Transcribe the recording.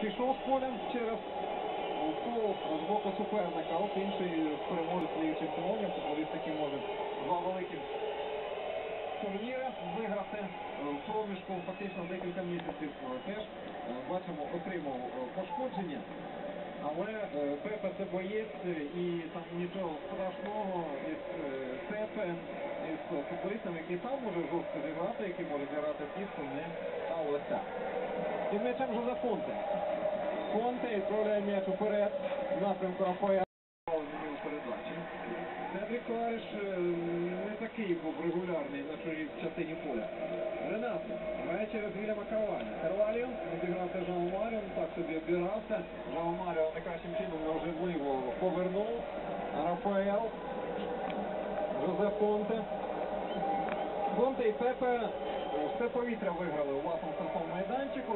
пішов з поля через фол з боку суперника. От інший переможець Ліги чемпіонів, футболіст, який може два великих турніри виграти е, в проміжку фактично декілька місяців е, теж е, бачимо отримав е, пошкодження. Але е, Пепе це боєць е, і там нічого страшного із е, Пепе, із е, футболістом, який сам може жорстко зіграти, який може зіграти в тіску, не сталося. І м'ячем вже Фонте. Фонте відправляє м'яч уперед в напрямку Рафаеля. Передачі. Клариш е, не такий був регулярний на чужій частині поля. Ренато грає через Вільяма Карвалія. Карваліо розігрався Жао Маріо, так собі обігрався. Жао Маріо найкращим чином неоживо повернув. Рафаел. Жозе Фонте. Фонте і Пепе е, все повітря виграли у власному штрафному майданчику.